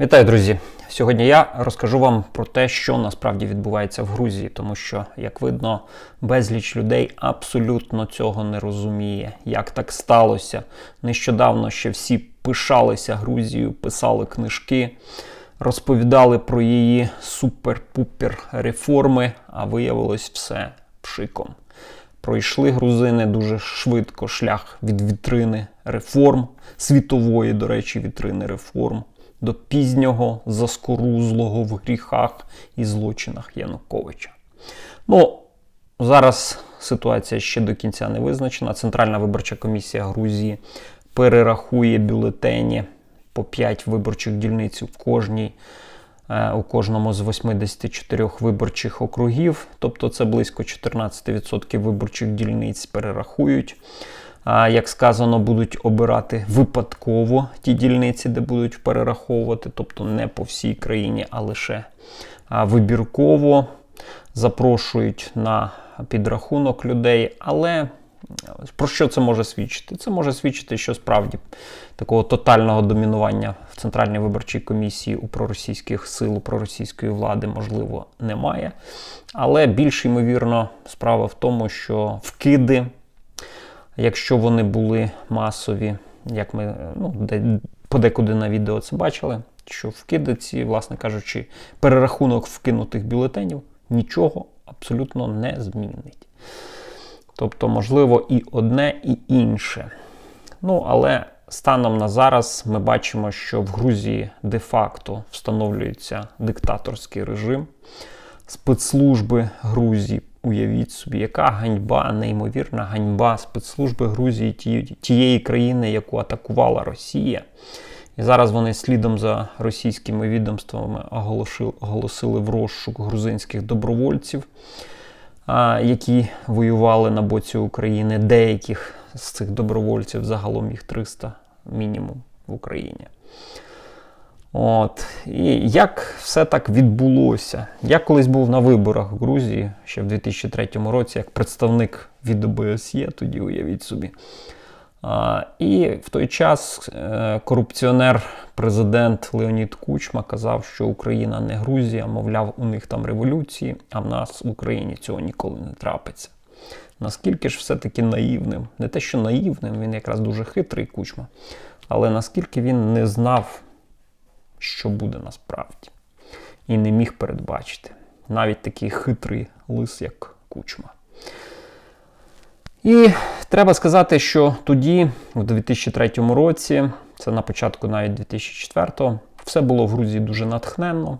Вітаю, друзі! Сьогодні я розкажу вам про те, що насправді відбувається в Грузії, тому що, як видно, безліч людей абсолютно цього не розуміє. Як так сталося? Нещодавно ще всі пишалися Грузією, писали книжки, розповідали про її супер-пупер реформи, а виявилось все пшиком. Пройшли грузини дуже швидко шлях від вітрини реформ, світової, до речі, вітрини реформ, до пізнього заскорузлого в гріхах і злочинах Януковича. Ну, зараз ситуація ще до кінця не визначена. Центральна виборча комісія Грузії перерахує бюлетені по 5 виборчих дільниць у кожній е, у кожному з 84 виборчих округів, тобто це близько 14% виборчих дільниць перерахують. Як сказано, будуть обирати випадково ті дільниці, де будуть перераховувати, тобто не по всій країні, а лише вибірково запрошують на підрахунок людей. Але про що це може свідчити? Це може свідчити, що справді такого тотального домінування в Центральній виборчій комісії у проросійських сил, у проросійської влади, можливо, немає. Але більш ймовірно, справа в тому, що вкиди, якщо вони були масові, як ми ну, де, подекуди на відео це бачили, що вкиди ці, власне кажучи, перерахунок вкинутих бюлетенів нічого абсолютно не змінить. Тобто, можливо, і одне, і інше. Ну, але станом на зараз ми бачимо, що в Грузії де-факто встановлюється диктаторський режим. Спецслужби Грузії, уявіть собі, яка ганьба, неймовірна ганьба спецслужби Грузії тієї країни, яку атакувала Росія. І зараз вони слідом за російськими відомствами оголосили в розшук грузинських добровольців які воювали на боці України. Деяких з цих добровольців загалом їх 300 мінімум в Україні. От. І як все так відбулося? Я колись був на виборах в Грузії ще в 2003 році, як представник від ОБСЄ, тоді уявіть собі. А, І в той час е, корупціонер-президент Леонід Кучма казав, що Україна не Грузія, мовляв, у них там революції, а в нас в Україні цього ніколи не трапиться. Наскільки ж все-таки наївним? Не те, що наївним, він якраз дуже хитрий кучма, але наскільки він не знав, що буде насправді, і не міг передбачити. Навіть такий хитрий лис, як кучма. І треба сказати, що тоді, у 2003 році, це на початку навіть 2004-го, все було в Грузії дуже натхненно.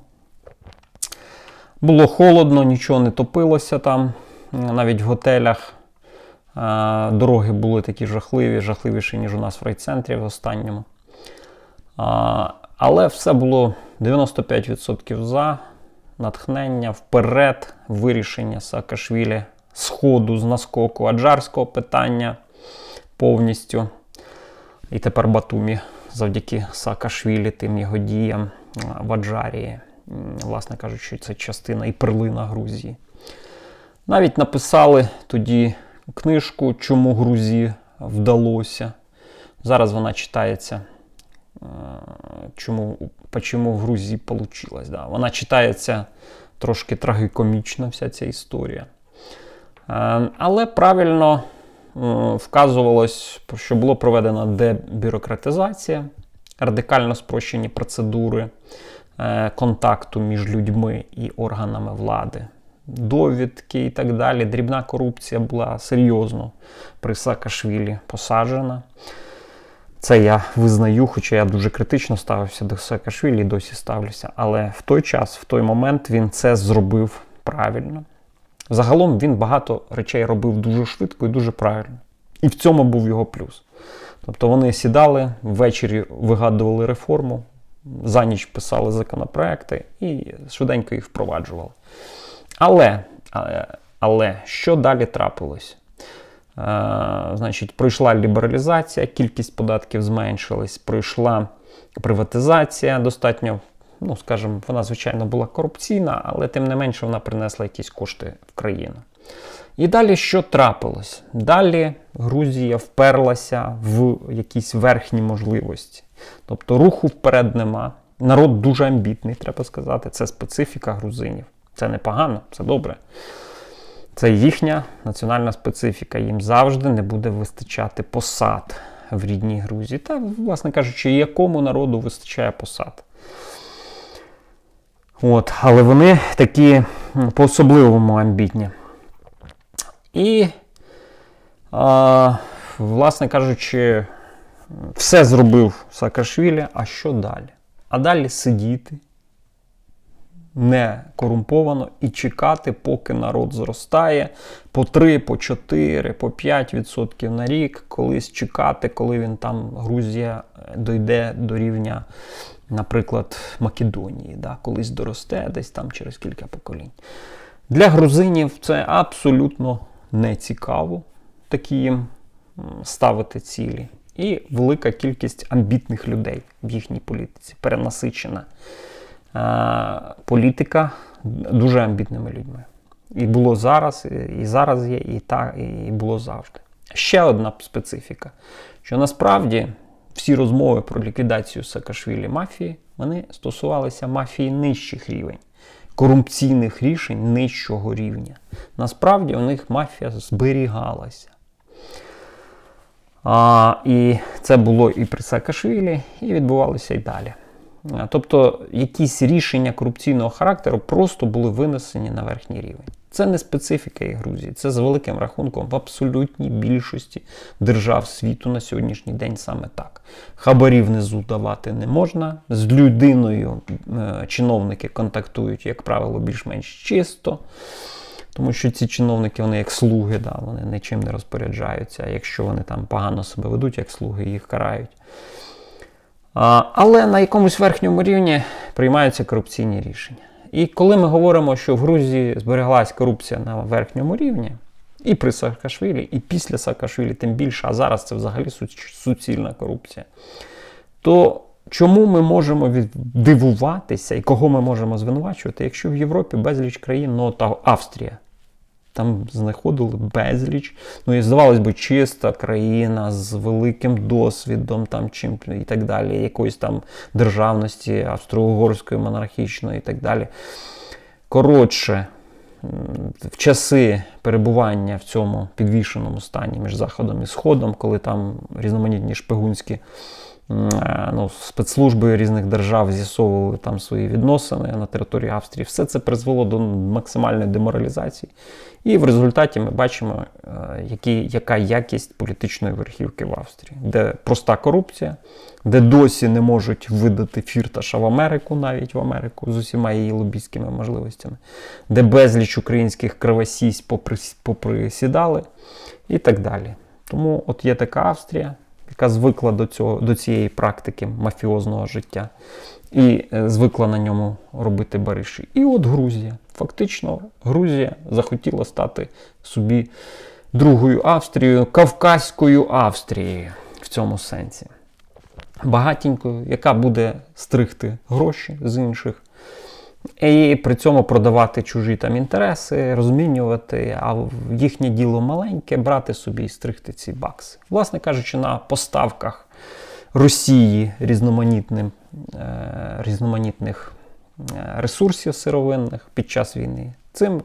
Було холодно, нічого не топилося там, навіть в готелях. Дороги були такі жахливі, жахливіші, ніж у нас в райцентрі в останньому. Але все було 95% за натхнення вперед, вирішення Саакашвілі сходу з наскоку аджарського питання повністю. І тепер Батумі завдяки Саакашвілі, тим його діям в Аджарії, власне кажучи, це частина і перлина Грузії. Навіть написали тоді книжку, чому Грузії вдалося. Зараз вона читається. Чому чому в Грузії вийшло. Да. Вона читається трошки трагікомічно, вся ця історія. Е, але правильно е, вказувалось, що було проведена дебюрократизація, радикально спрощені процедури е, контакту між людьми і органами влади. Довідки і так далі. Дрібна корупція була серйозно при Саакашвілі посаджена. Це я визнаю, хоча я дуже критично ставився до Саакашвілі і досі ставлюся. Але в той час, в той момент він це зробив правильно. Загалом він багато речей робив дуже швидко і дуже правильно. І в цьому був його плюс. Тобто вони сідали, ввечері вигадували реформу, за ніч писали законопроекти і швиденько їх впроваджували. Але, але, що далі трапилось? Е, значить, пройшла лібералізація, кількість податків зменшилась, пройшла приватизація достатньо ну, скажімо, вона, звичайно, була корупційна, але тим не менше вона принесла якісь кошти в країну. І далі що трапилось? Далі Грузія вперлася в якісь верхні можливості. Тобто руху вперед нема. Народ дуже амбітний, треба сказати. Це специфіка грузинів. Це непогано, це добре. Це їхня національна специфіка. Їм завжди не буде вистачати посад в рідній Грузії. Та, власне кажучи, якому народу вистачає посад. От, Але вони такі по-особливому амбітні. І, а, власне кажучи, все зробив Саакашвілі, а що далі? А далі сидіти не корумповано і чекати, поки народ зростає по 3, по 4, по 5% на рік, колись чекати, коли він там, Грузія, дойде до рівня, наприклад, Македонії, да, колись доросте десь там через кілька поколінь. Для грузинів це абсолютно не цікаво, такі їм ставити цілі. І велика кількість амбітних людей в їхній політиці, перенасичена політика дуже амбітними людьми. І було зараз, і зараз є, і так, і було завжди. Ще одна специфіка, що насправді всі розмови про ліквідацію Саакашвілі мафії вони стосувалися мафії нижчих рівень, корупційних рішень нижчого рівня. Насправді у них мафія зберігалася. А, І це було і при Саакашвілі, і відбувалося і далі. Тобто якісь рішення корупційного характеру просто були винесені на верхній рівень. Це не специфіка і Грузії, це з великим рахунком в абсолютній більшості держав світу на сьогоднішній день саме так. Хабарів внизу давати не можна. З людиною е, чиновники контактують, як правило, більш-менш чисто. Тому що ці чиновники, вони як слуги, да, вони нічим не розпоряджаються. А якщо вони там погано себе ведуть, як слуги, їх карають. Але на якомусь верхньому рівні приймаються корупційні рішення. І коли ми говоримо, що в Грузії збереглась корупція на верхньому рівні, і при Саакашвілі, і після Саакашвілі, тим більше, а зараз це взагалі суцільна корупція, то чому ми можемо дивуватися і кого ми можемо звинувачувати, якщо в Європі безліч країн, ну та Австрія, там знаходили безліч. Ну і здавалось би, чиста країна з великим досвідом, там чим і так далі, якоїсь там державності австро-угорської, монархічної і так далі. Коротше, в часи перебування в цьому підвішеному стані між Заходом і Сходом, коли там різноманітні шпигунські. Е, ну, спецслужби різних держав з'ясовували там свої відносини на території Австрії. Все це призвело до максимальної деморалізації. І в результаті ми бачимо, е, які, яка якість політичної верхівки в Австрії, де проста корупція, де досі не можуть видати фірташа в Америку, навіть в Америку з усіма її лобійськими можливостями, де безліч українських кривосість поприсідали і так далі. Тому от є така Австрія яка звикла до цього, до цієї практики мафіозного життя, і е, звикла на ньому робити бариші. І от Грузія. Фактично, Грузія захотіла стати собі другою Австрією, Кавказькою Австрією в цьому сенсі. Багатенькою, яка буде стригти гроші з інших і при цьому продавати чужі там інтереси, розмінювати, а їхнє діло маленьке брати собі і стригти ці бакси. Власне кажучи, на поставках Росії різноманітним, е, різноманітних е, ресурсів сировинних під час війни. Цим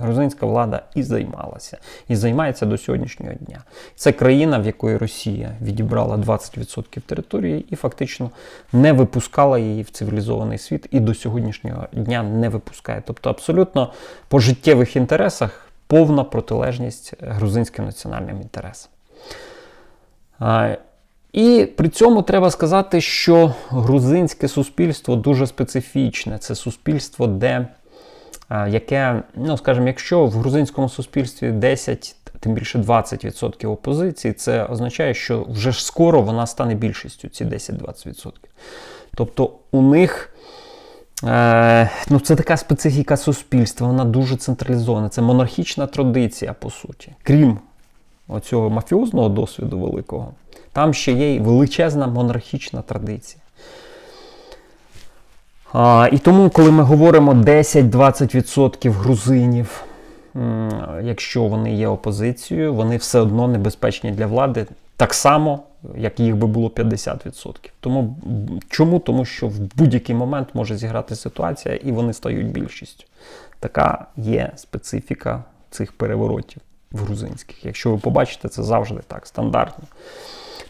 грузинська влада і займалася, і займається до сьогоднішнього дня. Це країна, в якої Росія відібрала 20% території і фактично не випускала її в цивілізований світ і до сьогоднішнього дня не випускає. Тобто, абсолютно по життєвих інтересах повна протилежність грузинським національним інтересам. І при цьому треба сказати, що грузинське суспільство дуже специфічне. Це суспільство, де яке, ну скажімо, якщо в грузинському суспільстві 10, тим більше 20% опозиції, це означає, що вже ж скоро вона стане більшістю, ці 10-20%. Тобто у них е, ну, це така специфіка суспільства, вона дуже централізована. Це монархічна традиція, по суті. Крім оцього мафіозного досвіду великого, там ще є величезна монархічна традиція. А, І тому, коли ми говоримо 10-20% грузинів, якщо вони є опозицією, вони все одно небезпечні для влади. Так само як їх би було 50%. Тому чому? Тому що в будь-який момент може зіграти ситуація, і вони стають більшістю. Така є специфіка цих переворотів в грузинських. Якщо ви побачите, це завжди так, стандартно.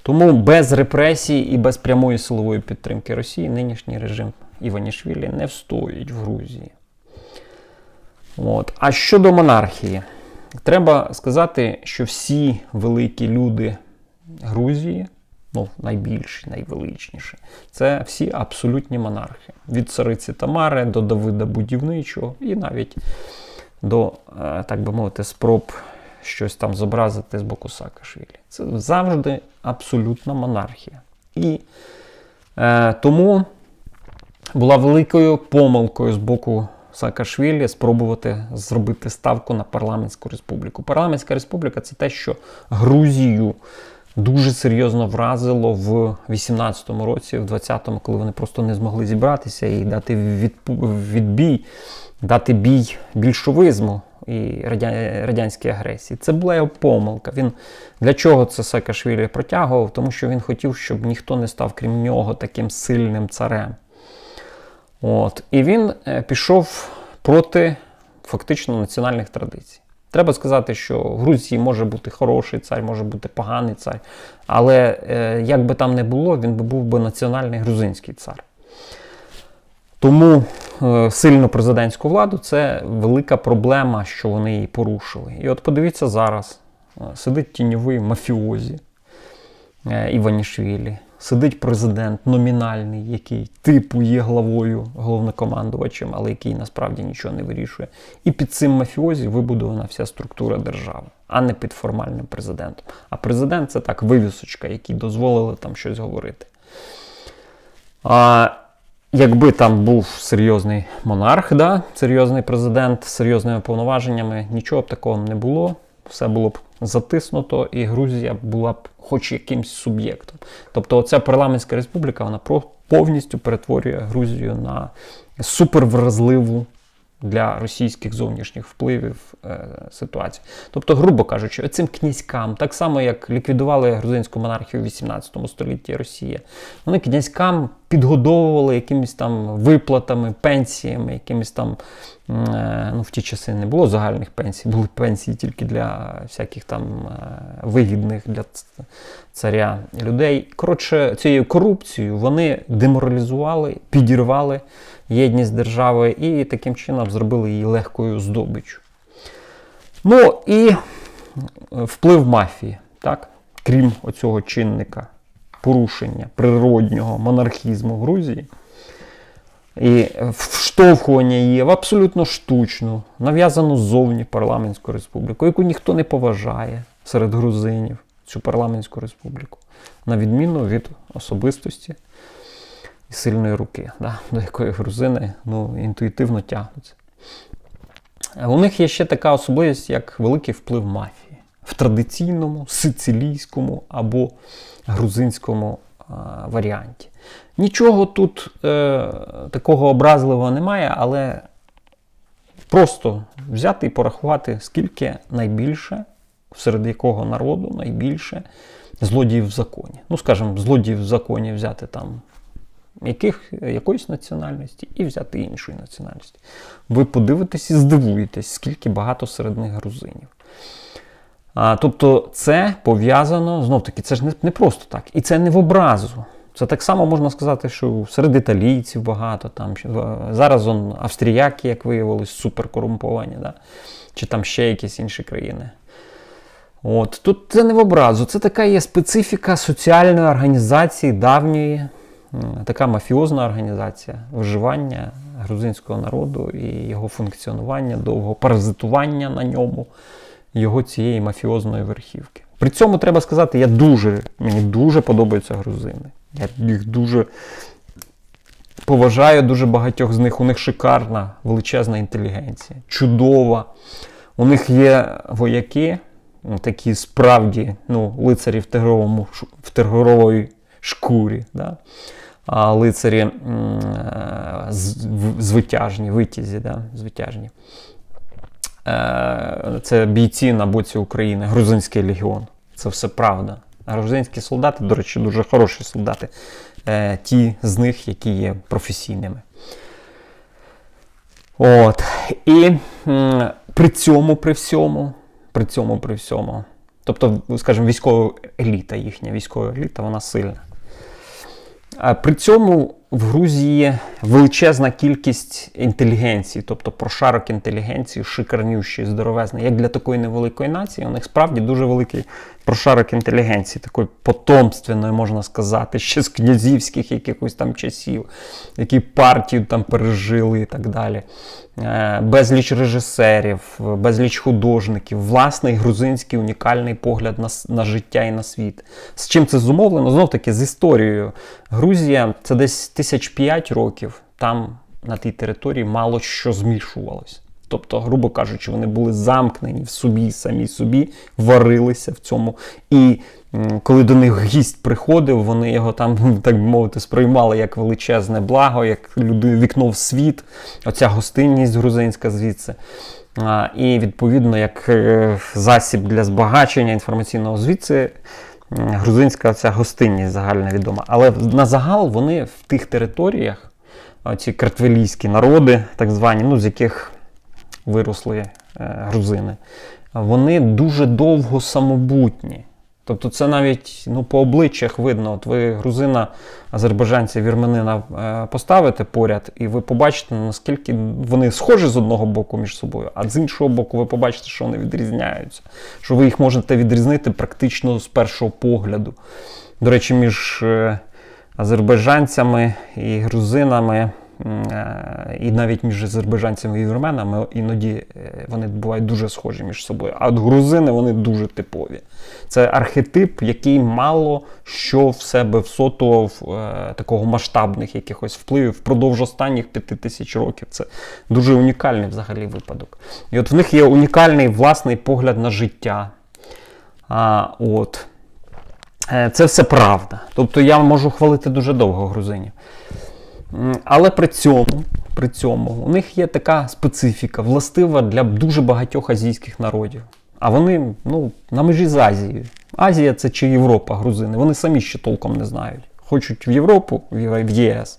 Тому без репресій і без прямої силової підтримки Росії нинішній режим Іванішвілі не встоїть в Грузії. От. А щодо монархії, треба сказати, що всі великі люди Грузії, ну, найбільші, найвеличніші, це всі абсолютні монархи. Від цариці Тамари до Давида Будівничого і навіть до, е, так би мовити, спроб щось там зобразити з боку Саакашвілі. Це завжди абсолютна монархія. І е, тому була великою помилкою з боку Саакашвілі спробувати зробити ставку на парламентську республіку. Парламентська республіка це те, що Грузію дуже серйозно вразило в 18-му році, в 20-му, коли вони просто не змогли зібратися і дати відбій, дати бій більшовизму і радянській агресії. Це була його помилка. Він для чого це Саакашвілі протягував? Тому що він хотів, щоб ніхто не став, крім нього, таким сильним царем. От. І він е, пішов проти фактично національних традицій. Треба сказати, що в Грузії може бути хороший цар, може бути поганий цар, але е, як би там не було, він би був би національний грузинський цар. Тому е, сильну президентську владу це велика проблема, що вони її порушили. І от подивіться зараз: е, сидить тіньовий мафіозі е, Іванішвілі, сидить президент номінальний, який типу є главою, головнокомандувачем, але який насправді нічого не вирішує. І під цим мафіозі вибудована вся структура держави, а не під формальним президентом. А президент це так вивісочка, який дозволили там щось говорити. А якби там був серйозний монарх, да, серйозний президент з серйозними повноваженнями, нічого б такого не було. Все було б затиснуто, і Грузія була б хоч якимсь суб'єктом. Тобто, оця парламентська республіка вона повністю перетворює Грузію на супервразливу для російських зовнішніх впливів е, ситуацію. Тобто, грубо кажучи, цим князькам, так само як ліквідували грузинську монархію в 18 столітті Росія, вони князькам підгодовували якимись там виплатами, пенсіями, якимись там. е, Ну, в ті часи не було загальних пенсій, були пенсії тільки для всяких там е, вигідних для царя людей. Коротше, цією корупцією вони деморалізували, підірвали єдність держави і таким чином зробили її легкою здобиччю. Ну і е, вплив мафії, так? крім оцього чинника порушення природнього монархізму Грузії. І вштовхування її в абсолютно штучну, нав'язану ззовні парламентську республіку, яку ніхто не поважає серед грузинів, цю парламентську республіку, на відміну від особистості і сильної руки, да, до якої грузини ну, інтуїтивно тягнуться. У них є ще така особливість, як великий вплив мафії в традиційному сицилійському або грузинському варіанті. Нічого тут е, такого образливого немає, але просто взяти і порахувати, скільки найбільше, серед якого народу найбільше злодіїв в законі. Ну, скажімо, злодіїв в законі взяти там яких, якоїсь національності і взяти іншої національності. Ви подивитесь і здивуєтесь, скільки багато серед них грузинів. А, тобто це пов'язано, знов таки, це ж не, не просто так. І це не в образу. Це так само можна сказати, що серед італійців багато, там, що- зараз он, австріяки, як виявилось, суперкорумповані, да? чи там ще якісь інші країни. От, тут це не в образу, це така є специфіка соціальної організації давньої, така мафіозна організація виживання грузинського народу і його функціонування, довго паразитування на ньому, його цієї мафіозної верхівки. При цьому треба сказати, я дуже, мені дуже подобаються грузини. Я їх дуже поважаю дуже багатьох з них. У них шикарна, величезна інтелігенція, чудова. У них є вояки, ну, такі справді ну, лицарі в тигровому в тигровій шкурі. Да? А лицарі звитяжні, витязі, да? звитяжні. Е, Це бійці на боці України, Грузинський легіон. Це все правда. Грузинські солдати, до речі, дуже хороші солдати. Е, ті з них, які є професійними. От. І при цьому, при всьому, при цьому, при всьому, тобто, скажімо, військова еліта їхня, військова еліта, вона сильна. При цьому в Грузії величезна кількість інтелігенції, тобто прошарок інтелігенції, шикарнющий, здоровезний. Як для такої невеликої нації, у них справді дуже великий прошарок інтелігенції, такої потомственної, можна сказати, ще з князівських якихось там часів, які партію там пережили і так далі. Е, Безліч режисерів, безліч художників, власний грузинський унікальний погляд на, на життя і на світ. З чим це зумовлено? Знов таки з історією. Грузія це десь тисяч п'ять років. Там на тій території мало що змішувалось. Тобто, грубо кажучи, вони були замкнені в собі, самі собі, варилися в цьому. І коли до них гість приходив, вони його там, так би мовити, сприймали як величезне благо, як люди, вікно в світ, оця гостинність грузинська звідси. І відповідно, як е, засіб для збагачення інформаційного звідси. Грузинська ця гостинність загальновідома. Але на загал вони в тих територіях, ці картвелійські народи, так звані, ну з яких виросли е, грузини, вони дуже довго самобутні. Тобто це навіть ну, по обличчях видно. От ви грузина, азербайджанця, вірменина е, поставите поряд, і ви побачите, наскільки вони схожі з одного боку між собою, а з іншого боку, ви побачите, що вони відрізняються. Що ви їх можете відрізнити практично з першого погляду. До речі, між е, азербайджанцями і грузинами, і навіть між азербайджанцями і вірменами іноді е, вони бувають дуже схожі між собою. А от грузини вони дуже типові. Це архетип, який мало що в себе всотував е, такого масштабних якихось впливів впродовж останніх п'яти тисяч років. Це дуже унікальний взагалі випадок. І от в них є унікальний власний погляд на життя. А, от. Е, Це все правда. Тобто я можу хвалити дуже довго грузинів. Але при цьому, при цьому у них є така специфіка, властива для дуже багатьох азійських народів. А вони ну, на межі з Азією. Азія це чи Європа, грузини. Вони самі ще толком не знають. Хочуть в Європу, в ЄС,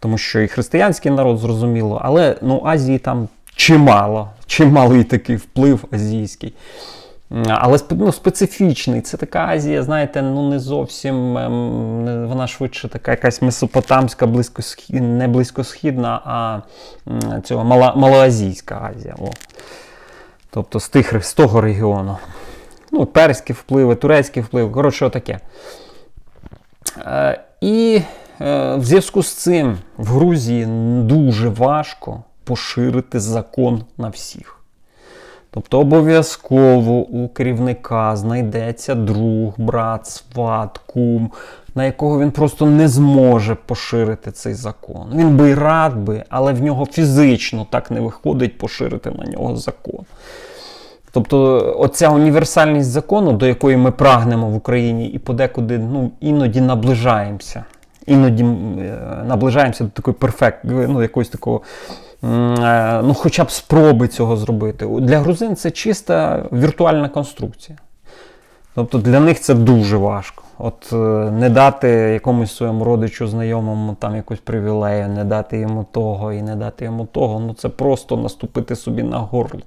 тому що і християнський народ зрозуміло, але ну, Азії там чимало, чималий такий вплив азійський. Але ну, специфічний. Це така Азія, знаєте, ну не зовсім ем, вона швидше така якась месопотамська, близькосхід, не близькосхідна, а цього мала, малоазійська Азія. О. Тобто з, тих, з того регіону. Ну, перські впливи, турецькі впливи, коротше, отаке. Е, і е, в зв'язку з цим в Грузії дуже важко поширити закон на всіх. Тобто обов'язково у керівника знайдеться друг, брат, сват, кум, на якого він просто не зможе поширити цей закон. Він би й рад би, але в нього фізично так не виходить поширити на нього закон. Тобто, оця універсальність закону, до якої ми прагнемо в Україні, і подекуди ну, іноді наближаємося. Іноді е, наближаємося до такої перфект, ну, якогось такого, ну, хоча б спроби цього зробити. Для грузин це чиста віртуальна конструкція. Тобто для них це дуже важко. От е, не дати якомусь своєму родичу, знайомому там якусь привілею, не дати йому того і не дати йому того, ну це просто наступити собі на горло.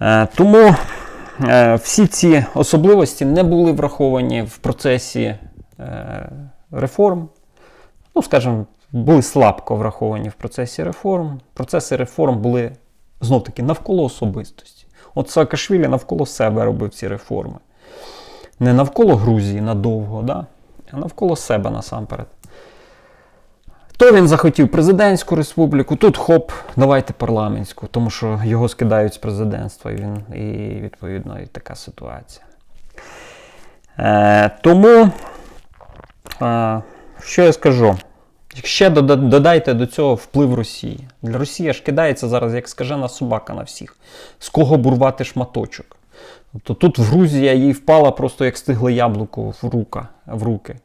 Е, Тому е, всі ці особливості не були враховані в процесі е, реформ. Ну, скажімо, були слабко враховані в процесі реформ. Процеси реформ були знов-таки навколо особистості. От Саакашвілі навколо себе робив ці реформи. Не навколо Грузії надовго, да? а навколо себе насамперед. То він захотів президентську республіку, тут хоп, давайте парламентську, тому що його скидають з президентства, і він і відповідно і така ситуація. Е, тому, е, що я скажу? Ще додайте до цього вплив Росії. Для Росії ж кидається зараз як скажена собака на всіх. З кого бурвати шматочок. Тобто тут в Грузія їй впала просто як стигле яблуко в, рука, в руки.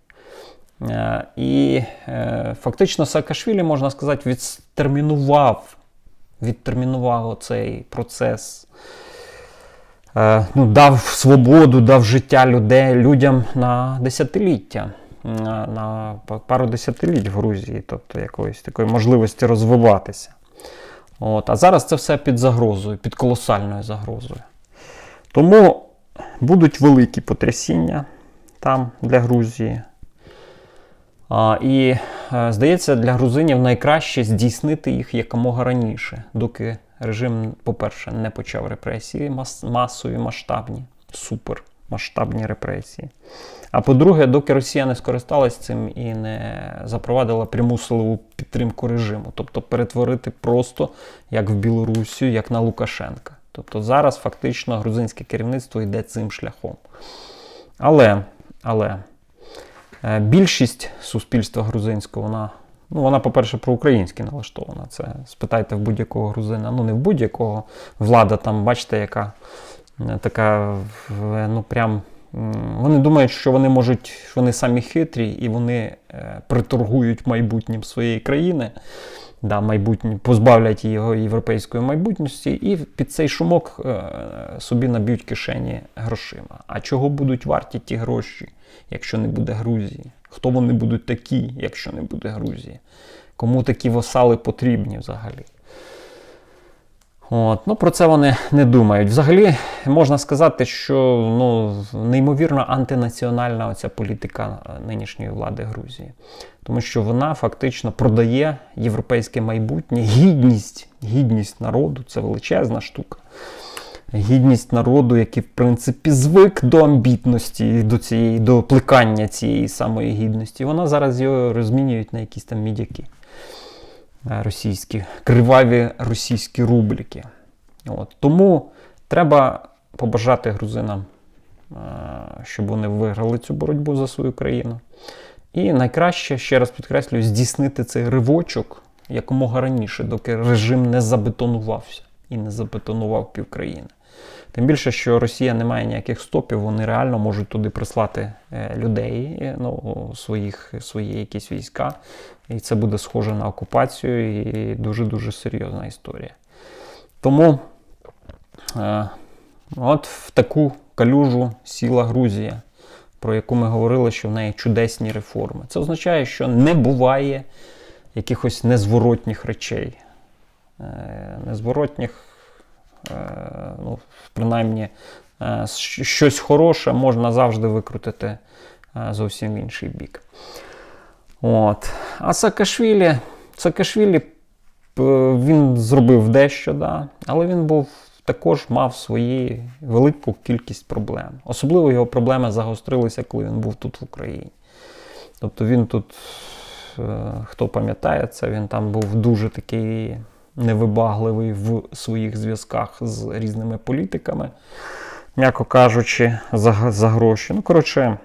Е, І е, фактично Саакашвілі, можна сказати, відтермінував, відтермінував цей процес е, ну, дав свободу, дав життя людей, людям на десятиліття, на, пару десятиліть в Грузії, тобто якоїсь такої можливості розвиватися. От, А зараз це все під загрозою, під колосальною загрозою. Тому будуть великі потрясіння там для Грузії. А, І, е, здається, для грузинів найкраще здійснити їх якомога раніше, доки режим, по-перше, не почав репресії мас- масові, масштабні, супермасштабні репресії. А по-друге, доки Росія не скористалась цим і не запровадила пряму силову підтримку режиму, тобто перетворити просто як в Білорусі, як на Лукашенка. Тобто зараз фактично грузинське керівництво йде цим шляхом. Але, але е, більшість суспільства грузинського, вона, ну, вона, по-перше, проукраїнськи налаштована. Це спитайте в будь-якого грузина. Ну, не в будь-якого. Влада там, бачите, яка така, ну прям. Вони думають, що вони можуть, вони самі хитрі і вони е, приторгують майбутнім своєї країни, да, майбутнє, позбавлять його європейської майбутності, і під цей шумок е, собі наб'ють кишені грошима. А чого будуть варті ті гроші, якщо не буде Грузії? Хто вони будуть такі, якщо не буде Грузії? Кому такі васали потрібні взагалі? От, ну про це вони не думають. Взагалі можна сказати, що ну, неймовірно антинаціональна оця політика е, нинішньої влади Грузії. Тому що вона фактично продає європейське майбутнє, гідність, гідність народу це величезна штука. Гідність народу, який, в принципі, звик до амбітності, до цієї, до плекання цієї самої гідності. Вона зараз його розмінюють на якісь там мідяки російські, криваві російські рубліки. От. Тому треба побажати грузинам, е, щоб вони виграли цю боротьбу за свою країну. І найкраще, ще раз підкреслюю, здійснити цей ривочок якомога раніше, доки режим не забетонувався і не забетонував півкраїни. Тим більше, що Росія не має ніяких стопів, вони реально можуть туди прислати е, людей, е, ну, своїх, свої якісь війська. І це буде схоже на окупацію і дуже-дуже серйозна історія. Тому е, от в таку калюжу сіла Грузія, про яку ми говорили, що в неї чудесні реформи. Це означає, що не буває якихось незворотніх речей. Е, незворотніх, е, ну, принаймні, е, щось хороше можна завжди викрутити е, зовсім в інший бік. От. А Саакашвілі, Саакашвілі він зробив дещо, да, але він був також мав свої велику кількість проблем. Особливо його проблеми загострилися, коли він був тут в Україні. Тобто він тут, е, хто пам'ятає це, він там був дуже такий невибагливий в своїх зв'язках з різними політиками, м'яко кажучи, за, за гроші. Ну, коротше,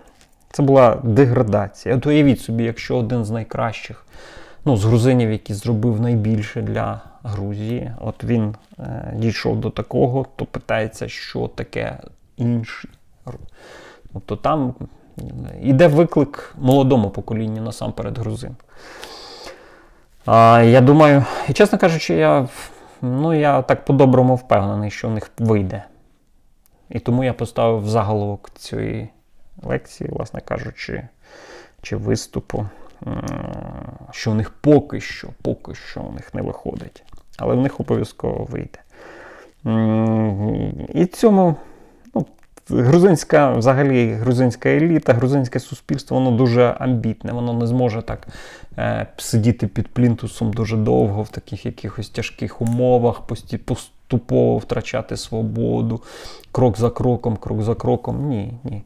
це була деградація. От уявіть собі, якщо один з найкращих, ну, з грузинів, який зробив найбільше для Грузії, от він е, дійшов до такого, то питається, що таке інші. Тобто там іде виклик молодому поколінню насамперед грузин. А, я думаю, і чесно кажучи, я, ну, я так по-доброму впевнений, що в них вийде. І тому я поставив заголовок цієї лекції, власне кажучи, чи виступу, що в них поки що, поки що в них не виходить. Але в них обов'язково вийде. І цьому ну, грузинська, взагалі, грузинська еліта, грузинське суспільство, воно дуже амбітне, воно не зможе так е, сидіти під плінтусом дуже довго в таких якихось тяжких умовах, поступово втрачати свободу, крок за кроком, крок за кроком. Ні, ні.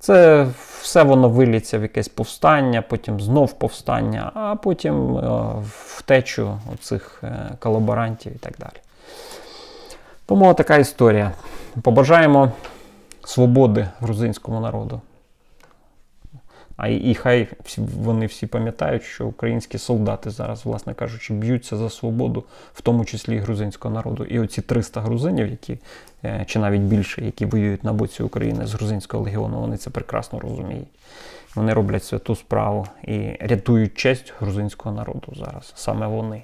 Це все воно виліться в якесь повстання, потім знов повстання, а потім е, втечу оцих е, колаборантів і так далі. Тому така історія. Побажаємо свободи грузинському народу. А і, хай вони всі пам'ятають, що українські солдати зараз, власне кажучи, б'ються за свободу, в тому числі і грузинського народу. І оці 300 грузинів, які, е, чи навіть більше, які воюють на боці України з грузинського легіону, вони це прекрасно розуміють. Вони роблять святу справу і рятують честь грузинського народу зараз. Саме вони.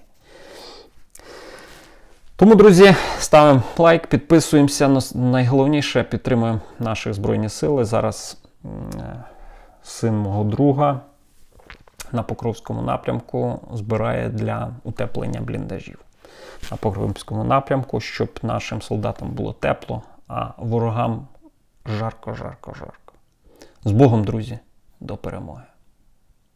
Тому, друзі, ставимо лайк, підписуємося. Найголовніше підтримуємо наші Збройні Сили. Зараз е, син мого друга на Покровському напрямку збирає для утеплення бліндажів. На Покровському напрямку, щоб нашим солдатам було тепло, а ворогам жарко, жарко, жарко. З Богом, друзі, до перемоги!